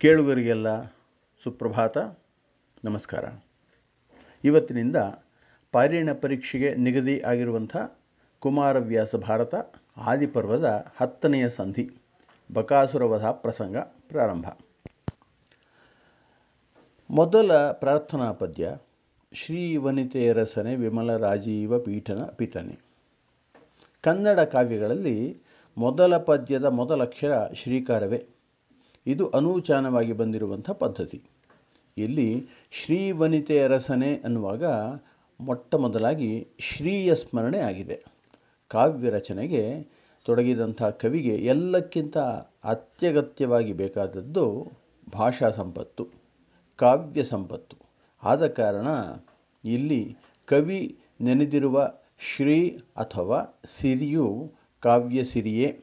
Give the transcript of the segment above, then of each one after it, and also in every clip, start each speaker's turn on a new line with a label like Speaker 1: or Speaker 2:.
Speaker 1: ಕೇಳುಗರಿಗೆಲ್ಲ ಸುಪ್ರಭಾತ ನಮಸ್ಕಾರ. ಇವತ್ತಿನಿಂದ ಪಾರಿಣ ಪರೀಕ್ಷೆಗೆ ನಿಗದಿ ಆಗಿರುವಂಥ ಕುಮಾರವ್ಯಾಸ ಭಾರತ ಆದಿಪರ್ವದ ಹತ್ತನೆಯ ಸಂಧಿ, ಬಕಾಸುರವಧ ಪ್ರಸಂಗ ಪ್ರಾರಂಭ. ಮೊದಲ ಪ್ರಾರ್ಥನಾ ಪದ್ಯ ಶ್ರೀ ವನಿತೆಯರಸನೆ ವಿಮಲ ರಾಜೀವ ಪೀಠನ ಪಿತನೆ. ಕನ್ನಡ ಕಾವ್ಯಗಳಲ್ಲಿ ಮೊದಲ ಪದ್ಯದ ಮೊದಲಕ್ಷರ ಶ್ರೀಕಾರವೇ. ಇದು ಅನೂಚಾನವಾಗಿ ಬಂದಿರುವಂಥ ಪದ್ಧತಿ. ಇಲ್ಲಿ ಶ್ರೀವನಿತೆಯ ರಸನೆ ಅನ್ನುವಾಗ ಮೊಟ್ಟ ಮೊದಲಾಗಿ ಶ್ರೀಯ ಸ್ಮರಣೆ ಆಗಿದೆ. ಕಾವ್ಯ ರಚನೆಗೆ ತೊಡಗಿದಂಥ ಕವಿಗೆ ಎಲ್ಲಕ್ಕಿಂತ ಅತ್ಯಗತ್ಯವಾಗಿ ಬೇಕಾದದ್ದು ಭಾಷಾ ಸಂಪತ್ತು, ಕಾವ್ಯ ಸಂಪತ್ತು. ಆದ ಕಾರಣ ಇಲ್ಲಿ ಕವಿ ನೆನೆದಿರುವ ಶ್ರೀ ಅಥವಾ ಸಿರಿಯು ಕಾವ್ಯ ಸಿರಿಯೇ.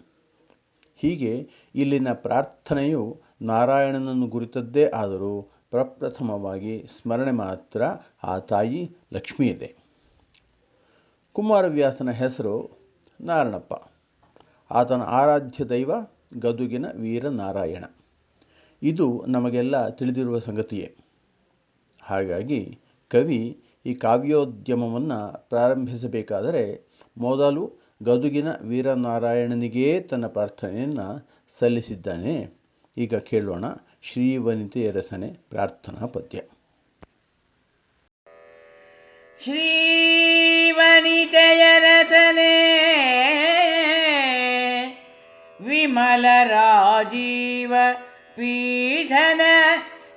Speaker 1: ಹೀಗೆ ಇಲ್ಲಿನ ಪ್ರಾರ್ಥನೆಯು ನಾರಾಯಣನನ್ನು ಗುರಿತದ್ದೇ ಆದರೂ ಪ್ರಪ್ರಥಮವಾಗಿ ಸ್ಮರಣೆ ಮಾತ್ರ ಆ ತಾಯಿ ಲಕ್ಷ್ಮೀ ಇದೆ ಕುಮಾರವ್ಯಾಸನ ಹೆಸರು ನಾರಣಪ್ಪ. ಆತನ ಆರಾಧ್ಯ ದೈವ ಗದುಗಿನ ವೀರನಾರಾಯಣ ಇದು ನಮಗೆಲ್ಲ ತಿಳಿದಿರುವ ಸಂಗತಿಯೇ. ಹಾಗಾಗಿ ಕವಿ ಈ ಕಾವ್ಯೋದ್ಯಮವನ್ನು ಪ್ರಾರಂಭಿಸಬೇಕಾದರೆ ಮೊದಲು ಗದುಗಿನ ವೀರನಾರಾಯಣನಿಗೇ ತನ್ನ ಪ್ರಾರ್ಥನೆಯನ್ನು ಸಲ್ಲಿಸಿದ್ದಾನೆ. ಈಗ ಕೇಳೋಣ ಶ್ರೀವನಿತೆಯ ರಸನೆ ಪ್ರಾರ್ಥನಾ ಪದ್ಯ.
Speaker 2: ಶ್ರೀವನಿತೆಯ ರಸನೆ ವಿಮಲ ರಾಜೀವ ಪೀಠನ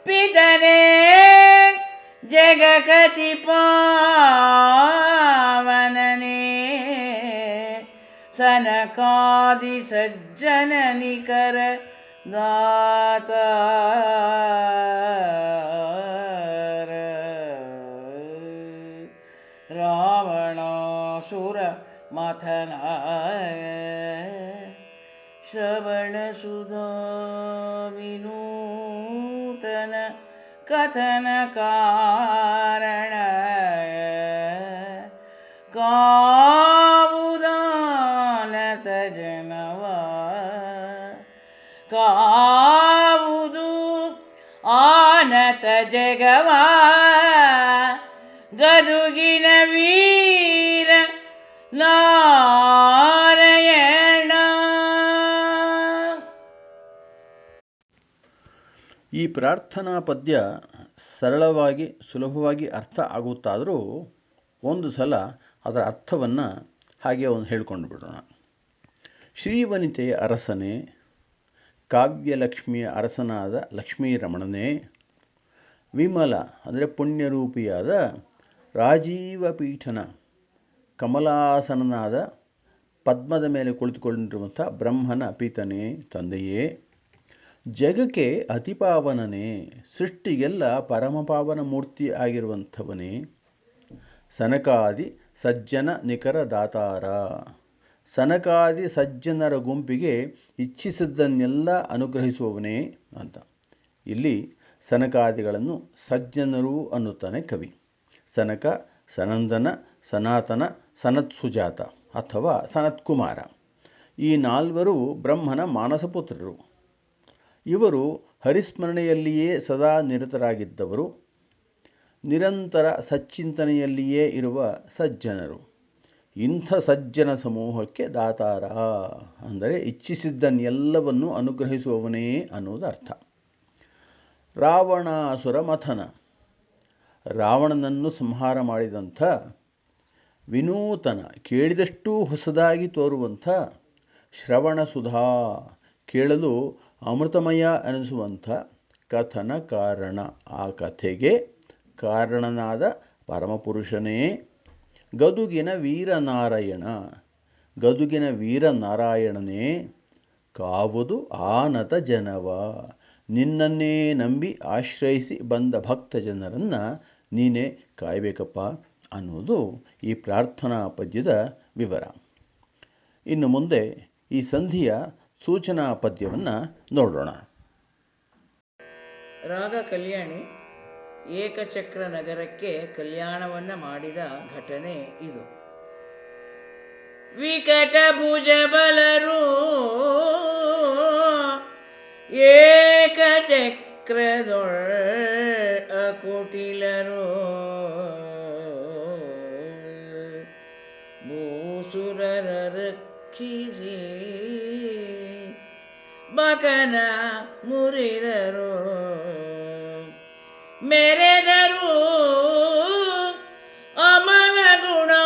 Speaker 2: ಪಿತನೆ ಜಗಕತಿ ಪಾವನನೆ ಸನಕಾದಿ ಸಜ್ಜನ ನಿಕರ ದಾತ ರಾವಣಾಸುರ ಮಥನ ಶ್ರವಣ ಸುಧಾ ವಿನೂತನ ಕಾವುದು ಆನತ ಜಗವ ಗದುಗಿನ ವೀರ ನಾರಾಯಣ.
Speaker 1: ಈ ಪ್ರಾರ್ಥನಾ ಪದ್ಯ ಸರಳವಾಗಿ, ಸುಲಭವಾಗಿ ಅರ್ಥ ಆಗುತ್ತಾದರೂ ಒಂದು ಸಲ ಅದರ ಅರ್ಥವನ್ನು ಹಾಗೆ ಒಂದು ಹೇಳ್ಕೊಂಡು ಬಿಡೋಣ. ಶ್ರೀವನಿತೆಯ ಅರಸನೇ ಕಾವ್ಯಲಕ್ಷ್ಮಿಯ ಅರಸನಾದ ಲಕ್ಷ್ಮೀರಮಣನೇ. ವಿಮಲ, ಅಂದರೆ ಪುಣ್ಯರೂಪಿಯಾದ ರಾಜೀವ ಪೀಠನ ಕಮಲಾಸನನಾದ ಪದ್ಮದ ಮೇಲೆ ಕುಳಿತುಕೊಂಡಿರುವಂಥ ಬ್ರಹ್ಮನ ಪೀತನೇ, ತಂದೆಯೇ. ಜಗಕ್ಕೆ ಅತಿಪಾವನನೇ, ಸೃಷ್ಟಿಗೆಲ್ಲ ಪರಮಪಾವನ ಮೂರ್ತಿ ಆಗಿರುವಂಥವನೇ. ಸನಕಾದಿ ಸಜ್ಜನ ನಿಖರ ದಾತಾರ. ಸನಕಾದಿ ಸಜ್ಜನರ ಗುಂಪಿಗೆ ಇಚ್ಛಿಸಿದ್ದನ್ನೆಲ್ಲ ಅನುಗ್ರಹಿಸುವವನೇ ಅಂತ. ಇಲ್ಲಿ ಸನಕಾದಿಗಳನ್ನು ಸಜ್ಜನರು ಅನ್ನುತ್ತಾನೆ ಕವಿ. ಸನಕ, ಸನಂದನ, ಸನಾತನ ಸನತ್ ಸುಜಾತ ಅಥವಾ ಸನತ್ಕುಮಾರ. ಈ ನಾಲ್ವರು ಬ್ರಹ್ಮನ ಮಾನಸಪುತ್ರರು ಇವರು ಹರಿಸ್ಮರಣೆಯಲ್ಲಿಯೇ ಸದಾ ನಿರತರಾಗಿದ್ದವರು. ನಿರಂತರ ಸಚ್ಚಿಂತನೆಯಲ್ಲಿಯೇ ಇರುವ ಸಜ್ಜನರು. ಇಂಥ ಸಜ್ಜನ ಸಮೂಹಕ್ಕೆ ದಾತಾರ ಅಂದರೆ ಇಚ್ಛಿಸಿದ್ದನ್ನೆಲ್ಲವನ್ನು ಅನುಗ್ರಹಿಸುವವನೇ ಅನ್ನುವುದು ಅರ್ಥ ರಾವಣಾಸುರ ಮಥನ. ರಾವಣನನ್ನು ಸಂಹಾರ ಮಾಡಿದಂಥ, ವಿನೂತನ, ಕೇಳಿದಷ್ಟೂ ಹೊಸದಾಗಿ ತೋರುವಂಥ ಶ್ರವಣ ಸುಧಾ ಕೇಳಲು ಅಮೃತಮಯ ಅನಿಸುವಂಥ ಕಥನ ಕಾರಣ. ಆ ಕಥೆಗೆ ಕಾರಣನಾದ ಪರಮಪುರುಷನೇ ಗದುಗಿನ ವೀರನಾರಾಯಣ. ಗದುಗಿನ ವೀರನಾರಾಯಣನೇ, ಕಾವುದು ಆನತ ಜನವ. ನಿನ್ನನ್ನೇ ನಂಬಿ ಆಶ್ರಯಿಸಿ ಬಂದ ಭಕ್ತ ಜನರನ್ನು ನೀನೇ ಕಾಯಬೇಕಪ್ಪ ಅನ್ನೋದು ಈ ಪ್ರಾರ್ಥನಾ ಪದ್ಯದ ವಿವರ. ಇನ್ನು ಮುಂದೆ ಈ ಸಂಧಿಯ ಸೂಚನಾ ಪದ್ಯವನ್ನು ನೋಡೋಣ.
Speaker 2: ರಾಗ ಕಲ್ಯಾಣಿ ಏಕಚಕ್ರ ನಗರಕ್ಕೆ ಕಲ್ಯಾಣವನ್ನ ಮಾಡಿದ ಘಟನೆ ಇದು. ವಿಕಟ ಭುಜ ಬಲರು ಅಕುಟಿಲರು ಭೂಸುರರ ರಕ್ಷಿಸಿ ಬಕನ ಮುರಿದರು. ಮೆರೆದರು ಅಮಲ ಗುಣಾಗ್ರಹಾರದಲ್ಲಿ.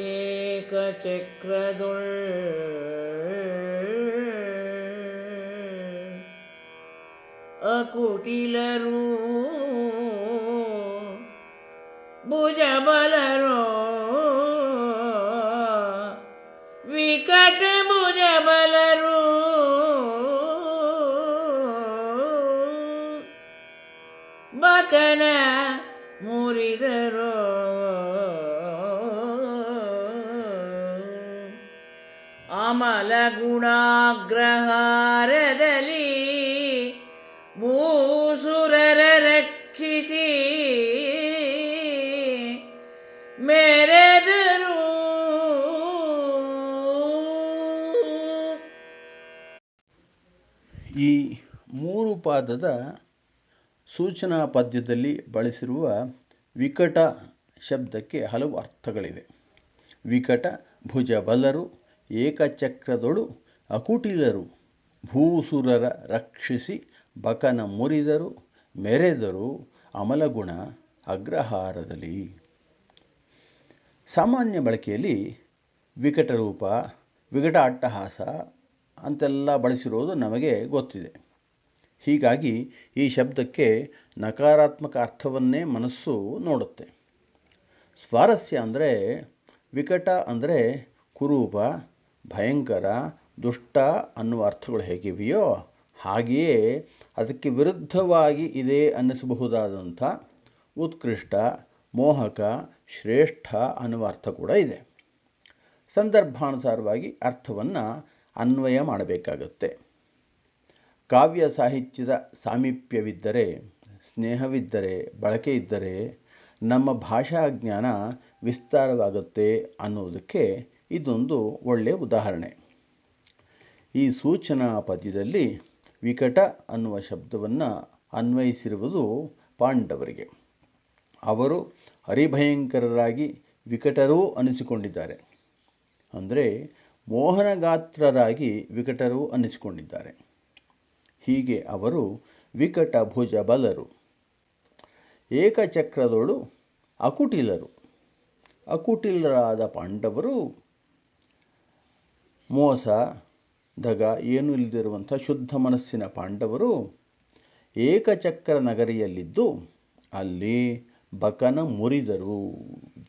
Speaker 2: ಏಕಚಕ್ರದೊಳ್ ಅಕುಟಿಲರು ಭುಜಬಲರೋ ವಿಕಟ ಮಕನ ಮುರಿದರು. ಅಮಲ ಗುಣಾಗ್ರಹಾರದಲ್ಲಿ
Speaker 1: ಮೂರು ಪಾದದ ಸೂಚನಾ ಪದ್ಯದಲ್ಲಿ ಬಳಸಿರುವ ವಿಕಟ ಶಬ್ದಕ್ಕೆ ಹಲವು ಅರ್ಥಗಳಿವೆ. ವಿಕಟ ಭುಜಬಲರು, ಏಕಚಕ್ರದೊಳು, ಅಕುಟಿಲರು, ಭೂಸುರರ ರಕ್ಷಿಸಿ, ಬಕನ ಮುರಿದರು, ಮೆರೆದರು, ಅಮಲಗುಣ, ಅಗ್ರಹಾರದಲ್ಲಿ. ಸಾಮಾನ್ಯ ಬಳಕೆಯಲ್ಲಿ ವಿಕಟ ರೂಪ ವಿಕಟ ಅಟ್ಟಹಾಸ ಅಂತೆಲ್ಲ ಬಳಸಿರೋದು ನಮಗೆ ಗೊತ್ತಿದೆ. ಹೀಗಾಗಿ ಈ ಶಬ್ದಕ್ಕೆ ನಕಾರಾತ್ಮಕ ಅರ್ಥವನ್ನೇ ಮನಸ್ಸು ನೋಡುತ್ತೆ. ಸ್ವಾರಸ್ಯ ಅಂದರೆ ವಿಕಟ ಅಂದರೆ ಕುರೂಪ, ಭಯಂಕರ, ದುಷ್ಟ ಅನ್ನುವ ಅರ್ಥಗಳು ಹೇಗಿವೆಯೋ ಹಾಗೆಯೇ ಅದಕ್ಕೆ ವಿರುದ್ಧವಾಗಿ ಇದೆ ಅನ್ನಿಸಬಹುದಾದಂಥ ಉತ್ಕೃಷ್ಟ, ಮೋಹಕ, ಶ್ರೇಷ್ಠ ಅನ್ನುವ ಅರ್ಥ ಕೂಡ ಇದೆ. ಸಂದರ್ಭಾನುಸಾರವಾಗಿ ಅರ್ಥವನ್ನು ಅನ್ವಯ ಮಾಡಬೇಕಾಗತ್ತೆ. ಕಾವ್ಯ ಸಾಹಿತ್ಯದ ಸಾಮೀಪ್ಯವಿದ್ದರೆ, ಸ್ನೇಹವಿದ್ದರೆ ಬಳಕೆ ಇದ್ದರೆ ನಮ್ಮ ಭಾಷಾ ಜ್ಞಾನ ವಿಸ್ತಾರವಾಗುತ್ತೆ ಅನ್ನೋದಕ್ಕೆ ಇದೊಂದು ಒಳ್ಳೆಯ ಉದಾಹರಣೆ. ಈ ಸೂಚನಾ ಪದ್ಯದಲ್ಲಿ ವಿಕಟ ಅನ್ನುವ ಶಬ್ದವನ್ನು ಅನ್ವಯಿಸಿರುವುದು ಪಾಂಡವರಿಗೆ. ಅವರು ಹರಿಭಯಂಕರರಾಗಿ ವಿಕಟರೂ ಅನಿಸಿಕೊಂಡಿದ್ದಾರೆ. ಅಂದರೆ ಮೋಹನಗಾತ್ರರಾಗಿ ವಿಕಟರೂ ಅನ್ನಿಸಿಕೊಂಡಿದ್ದಾರೆ ಹೀಗೆ ಅವರು ವಿಕಟ ಭುಜ ಬಲರು ಏಕಚಕ್ರದೊಳು ಅಕುಟಿಲರು. ಅಕುಟಿಲರಾದ ಪಾಂಡವರು, ಮೋಸ, ದಗ, ಏನೂ ಇಲ್ಲದಿರುವಂಥ ಶುದ್ಧ ಮನಸ್ಸಿನ ಪಾಂಡವರು ಏಕಚಕ್ರ ನಗರಿಯಲ್ಲಿದ್ದು ಅಲ್ಲಿ ಬಕನ ಮುರಿದರು.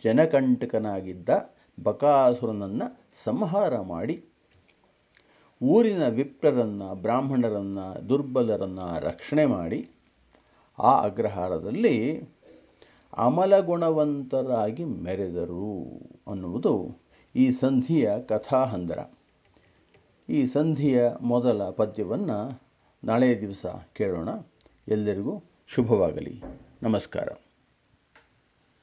Speaker 1: ಜನಕಂಟಕನಾಗಿದ್ದ ಬಕಾಸುರನನ್ನು ಸಂಹಾರ ಮಾಡಿ ಊರಿನ ವಿಪ್ರರನ್ನು ಬ್ರಾಹ್ಮಣರನ್ನು, ದುರ್ಬಲರನ್ನು ರಕ್ಷಣೆ ಮಾಡಿ ಆ ಅಗ್ರಹಾರದಲ್ಲಿ ಅಮಲಗುಣವಂತರಾಗಿ ಮೆರೆದರು ಅನ್ನುವುದು ಈ ಸಂಧಿಯ ಕಥಾಹಂದರ. ಈ ಸಂಧಿಯ ಮೊದಲ ಪದ್ಯವನ್ನು ನಾಳೆಯ ದಿವಸ ಕೇಳೋಣ. ಎಲ್ಲರಿಗೂ ಶುಭವಾಗಲಿ. ನಮಸ್ಕಾರ.